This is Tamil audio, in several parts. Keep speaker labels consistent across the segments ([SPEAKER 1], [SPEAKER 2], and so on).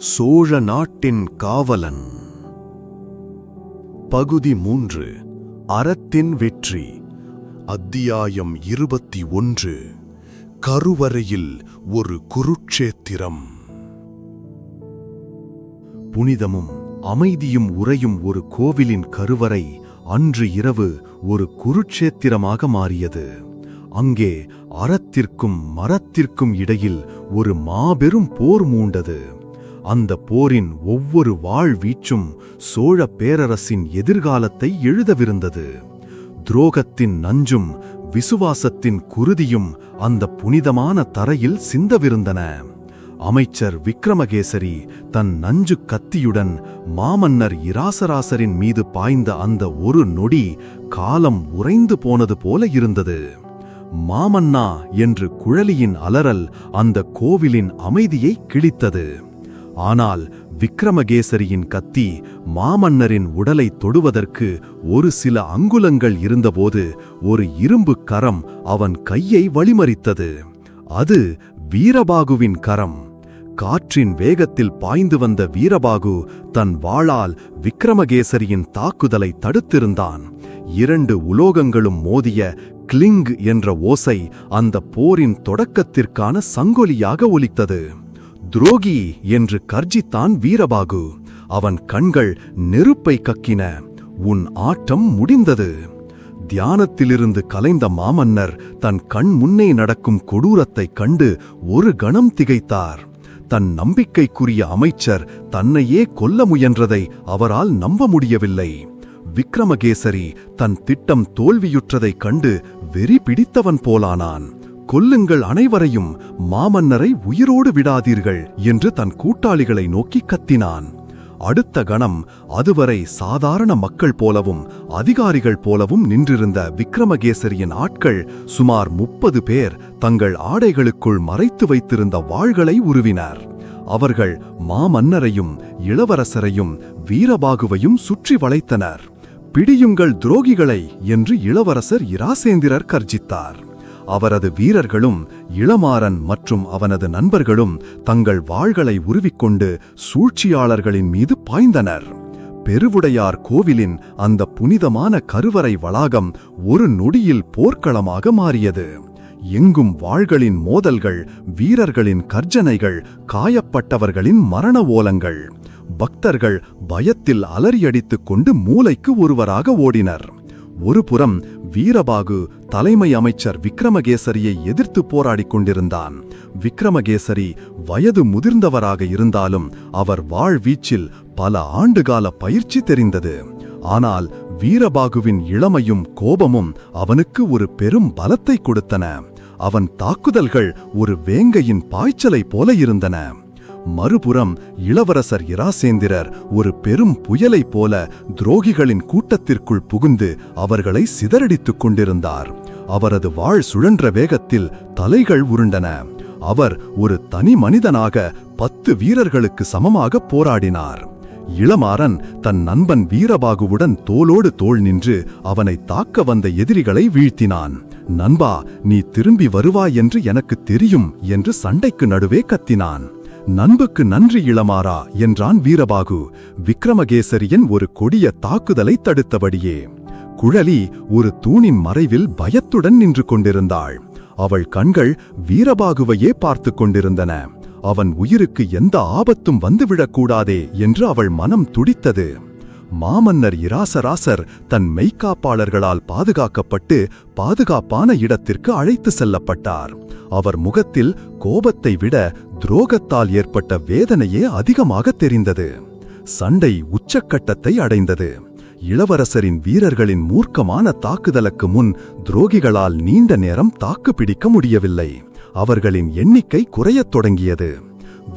[SPEAKER 1] சோழ நாட்டின் காவலன். பகுதி மூன்று அறத்தின் வெற்றி. அத்தியாயம் இருபத்தி ஒன்று கருவறையில் ஒரு குருட்சேத்திரம் புனிதமும் அமைதியும் உறையும் ஒரு கோவிலின் கருவறை அன்று இரவு ஒரு குருட்சேத்திரமாக மாறியது. அங்கே அறத்திற்கும் மரத்திற்கும் இடையில் ஒரு மாபெரும் போர் மூண்டது. அந்த போரின் ஒவ்வொரு வாழ்வீச்சும் சோழ பேரரசின் எதிர்காலத்தை எழுதவிருந்தது. துரோகத்தின் நஞ்சும் விசுவாசத்தின் குருதியும் அந்த புனிதமான தரையில் சிந்தவிருந்தன. அமைச்சர் விக்ரமகேசரி தன் நஞ்சு கத்தியுடன் மாமன்னர் இராசராசரின் மீது பாய்ந்த அந்த ஒரு நொடி காலம் உறைந்து போனது போல இருந்தது. மாமன்னா என்று குழலியின் அலறல் அந்த கோவிலின் அமைதியை கிழித்தது. ஆனால் விக்ரமகேசரியின் கத்தி மாமன்னரின் உடலை தொடுவதற்கு ஒரு சில அங்குலங்கள் இருந்தபோது ஒரு இரும்பு கரம் அவன் கையை வழிமறித்தது. அது வீரபாகுவின் கரம். காற்றின் வேகத்தில் பாய்ந்து வந்த வீரபாகு தன் வாளால் விக்ரமகேசரியின் தாக்குதலை தடுத்திருந்தான். இரண்டு உலோகங்களும் மோதிய கிளிங் என்ற ஓசை அந்த போரின் தொடக்கத்திற்கான சங்கொலியாக ஒலித்தது. துரோகி என்று கர்ஜித்தான் வீரபாகு. அவன் கண்கள் நெருப்பை கக்கின. உன் ஆட்டம் முடிந்தது. தியானத்திலிருந்து கலைந்த மாமன்னர் தன் கண் முன்னே நடக்கும் கொடூரத்தைக் கண்டு ஒரு கணம் திகைத்தார். தன் நம்பிக்கைக்குரிய அமைச்சர் தன்னையே கொல்ல முயன்றதை அவரால் நம்ப முடியவில்லை. விக்ரமகேசரி தன் திட்டம் தோல்வியுற்றதைக் கண்டு வெறி பிடித்தவன் போலானான். கொல்லுங்கள் அனைவரையும் மாமன்னரை உயிரோடு விடாதீர்கள் என்று தன் கூட்டாளிகளை நோக்கி கத்தினான். அடுத்த கணம் அதுவரை சாதாரண மக்கள் போலவும் அதிகாரிகள் போலவும் நின்றிருந்த விக்ரமகேசரியின் ஆட்கள் சுமார் முப்பது பேர் தங்கள் ஆடைகளுக்குள் மறைத்து வைத்திருந்த வாள்களை உருவினர். அவர்கள் மாமன்னரையும் இளவரசரையும் வீரபாகுவையும் சுற்றி வளைத்தனர். பிடியுங்கள் துரோகிகளை! என்று இளவரசர் இராசேந்திரர் கர்ஜித்தார். அவரது வீரர்களும் இளமாறன் மற்றும் அவனது நண்பர்களும் தங்கள் வாள்களை உருவிக்கொண்டு சூழ்ச்சியாளர்களின் மீது பாய்ந்தனர். பெருவுடையார் கோவிலின் அந்த புனிதமான கருவறை வளாகம் ஒரு நொடியில் போர்க்களமாக மாறியது. எங்கும் வாள்களின் மோதல்கள் வீரர்களின் கர்ஜனைகள் காயப்பட்டவர்களின் மரண ஓலங்கள். பக்தர்கள் பயத்தில் அலறியடித்துக் கொண்டு மூலைக்கு ஒருவராக ஓடினர். ஒருபுறம் வீரபாகு தலைமை அமைச்சர் விக்ரமகேசரியை எதிர்த்து போராடிக் கொண்டிருந்தான். விக்ரமகேசரி வயது முதிர்ந்தவராக இருந்தாலும் அவர் வாழ்வீச்சில் பல ஆண்டுகால பயிற்சி தெரிந்தது. ஆனால் வீரபாகுவின் இளமையும் கோபமும் அவனுக்கு ஒரு பெரும் பலத்தை கொடுத்தன. அவன் தாக்குதல்கள் ஒரு வேங்கையின் பாய்ச்சலை போல இருந்தன. மறுபுறம் இளவரசர் இராசேந்திரர் ஒரு பெரும் புயலைப் போல துரோகிகளின் கூட்டத்திற்குள் புகுந்து அவர்களை சிதறடித்துக் கொண்டிருந்தார். அவரது வாழ் சுழன்ற வேகத்தில் தலைகள் உருண்டன. அவர் ஒரு தனி மனிதனாக பத்து வீரர்களுக்கு சமமாக போராடினார். இளமாறன் தன் நண்பன் வீரபாகுவுடன் தோளோடு தோள் நின்று அவனை தாக்க வந்த எதிரிகளை வீழ்த்தினான். நண்பா நீ திரும்பி வருவாய் என்று எனக்கு தெரியும் என்று சண்டைக்கு நடுவே கத்தினான். நண்புக்கு நன்றி இளமாறா என்றான் வீரபாகு. விக்ரமகேசரியின் ஒரு கொடிய தாக்குதலை தடுத்தபடியே. குழலி ஒரு தூணின் மறைவில் பயத்துடன் நின்று கொண்டிருந்தாள். அவள் கண்கள் வீரபாகுவையே பார்த்து கொண்டிருந்தன. அவன் உயிருக்கு எந்த ஆபத்தும் வந்துவிடக்கூடாதே என்று அவள் மனம் துடித்தது. மாமன்னர் இராசராசர் தன் மெய்க்காப்பாளர்களால் பாதுகாக்கப்பட்டு பாதுகாப்பான இடத்திற்கு அழைத்து செல்லப்பட்டார். அவர் முகத்தில் கோபத்தை விட துரோகத்தால் ஏற்பட்ட வேதனையே அதிகமாக தெரிந்தது. சண்டை உச்சக்கட்டத்தை அடைந்தது. இளவரசரின் வீரர்களின் மூர்க்கமான தாக்குதலுக்கு முன் துரோகிகளால் நீண்ட நேரம் தாக்கு பிடிக்க முடியவில்லை. அவர்களின் எண்ணிக்கை குறையத் தொடங்கியது.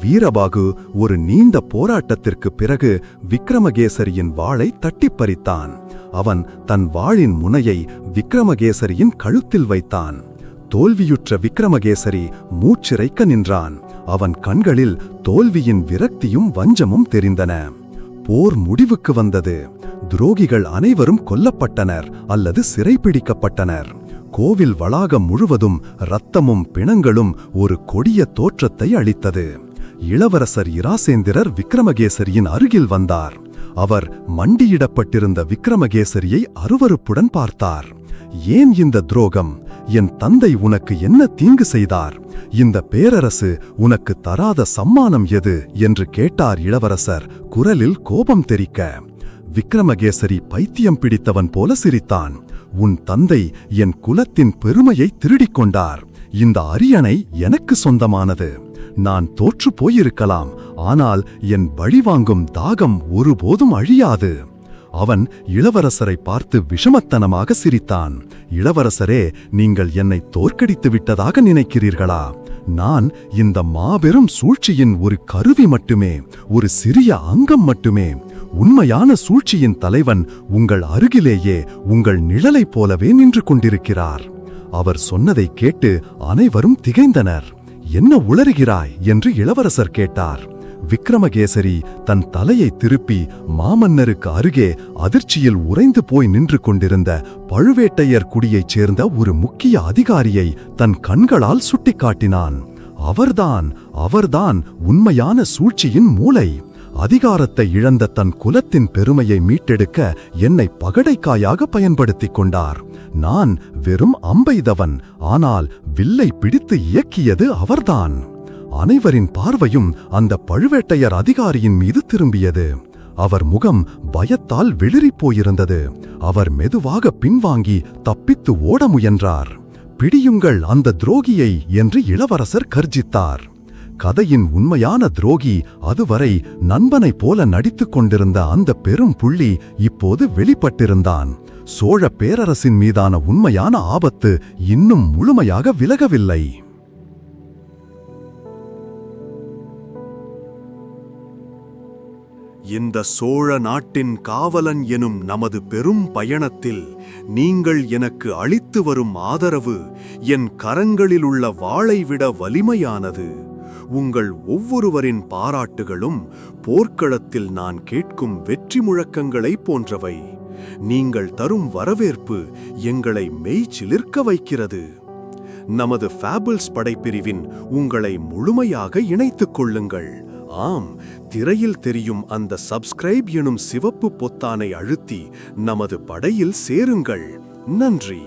[SPEAKER 1] வீரபாகு ஒரு நீண்ட போராட்டத்திற்கு பிறகு விக்ரமகேசரியின் வாளை தட்டிப்பறித்தான் அவன் தன் வாளின் முனையை விக்ரமகேசரியின் கழுத்தில் வைத்தான். தோல்வியுற்ற விக்ரமகேசரி மூச்சிறைக்க நின்றான். அவன் கண்களில் தோல்வியின் விரக்தியும் வஞ்சமும் தெரிந்தன. போர் முடிவுக்கு வந்தது. துரோகிகள் அனைவரும் கொல்லப்பட்டனர் அல்லது சிறைப்பிடிக்கப்பட்டனர் கோவில் வளாகம் முழுவதும் இரத்தமும் பிணங்களும் ஒரு கொடிய தோற்றத்தை அளித்தது. இளவரசர் இராசேந்திரர் விக்ரமகேசரியின் அருகில் வந்தார். அவர் மண்டியிடப்பட்டிருந்த விக்ரமகேசரியை அருவருப்புடன் பார்த்தார். ஏன் இந்த துரோகம்? என் தந்தை உனக்கு என்ன தீங்கு செய்தார்? இந்த பேரரசு உனக்கு தராத சம்மானம் எது? என்று கேட்டார் இளவரசர் குரலில் கோபம் தெரிக்க விக்ரமகேசரி பைத்தியம் பிடித்தவன் போல சிரித்தான். உன் தந்தை என் குலத்தின் பெருமையை திருடிக் கொண்டார். இந்த அரியணை எனக்கு சொந்தமானது. நான் தோற்று போயிருக்கலாம் ஆனால் என் பழிவாங்கும் தாகம் ஒருபோதும் அழியாது. அவன் இளவரசரை பார்த்து விஷமத்தனமாக சிரித்தான். இளவரசரே நீங்கள் என்னை தோற்கடித்து விட்டதாக நினைக்கிறீர்களா? நான் இந்த மாபெரும் சூழ்ச்சியின் ஒரு கருவி மட்டுமே ஒரு சிறிய அங்கம் மட்டுமே. உண்மையான சூழ்ச்சியின் தலைவன் உங்கள் அருகிலேயே உங்கள் நிழலைப் போலவே நின்று கொண்டிருக்கிறார். அவர் சொன்னதை கேட்டு அனைவரும் திகைந்தனர். என்ன உளறுகிறாய்? என்று இளவரசர் கேட்டார். விக்ரமகேசரி தன் தலையை திருப்பி மாமன்னருக்கு அருகே அதிர்ச்சியில் உறைந்து போய் நின்று கொண்டிருந்த பழுவேட்டையர் குடியைச் சேர்ந்த ஒரு முக்கிய அதிகாரியை தன் கண்களால் சுட்டிக்காட்டினான். அவர்தான் அவர்தான் உண்மையான சூழ்ச்சியின் மூளை. அதிகாரத்தை இழந்த தன் குலத்தின் பெருமையை மீட்டெடுக்க என்னை பகடைக்காயாக பயன்படுத்திக் கொண்டார். நான் வெறும் அம்பைதவன் ஆனால் வில்லை பிடித்து இயக்கியது அவர்தான். அனைவரின் பார்வையும் அந்த பழுவேட்டையர் அதிகாரியின் மீது திரும்பியது. அவர் முகம் பயத்தால் வெளிறிப் போயிருந்தது. அவர் மெதுவாக பின்வாங்கி தப்பித்து ஓட முயன்றார். பிடியுங்கள் அந்த துரோகியை என்று இளவரசர் கர்ஜித்தார். கதையின் உண்மையான துரோகி அதுவரை நண்பனைப் போல நடித்துக் கொண்டிருந்த அந்த பெரும் புள்ளி இப்போது வெளிப்பட்டிருந்தான். சோழ பேரரசின் மீதான உண்மையான ஆபத்து இன்னும் முழுமையாக விலகவில்லை.
[SPEAKER 2] இந்த சோழ நாட்டின் காவலன் எனும் நமது பெரும் பயணத்தில் நீங்கள் எனக்கு அளித்து வரும் ஆதரவு என் கரங்களிலுள்ள வாளை விட வலிமையானது. உங்கள் ஒவ்வொருவரின் பாராட்டுகளும் போர்க்களத்தில் நான் கேட்கும் வெற்றி முழக்கங்களைப் போன்றவை. நீங்கள் தரும் வரவேற்பு எங்களை மெய்ச்சிலிர்க்க வைக்கிறது. நமது ஃபேபிள்ஸ் படைப்பிரிவின் உங்களை முழுமையாக இணைத்துக் கொள்ளுங்கள். ஆம் திரையில் தெரியும் அந்த சப்ஸ்கிரைப் எனும் சிவப்பு பொத்தானை அழுத்தி நமது படையில் சேருங்கள். நன்றி.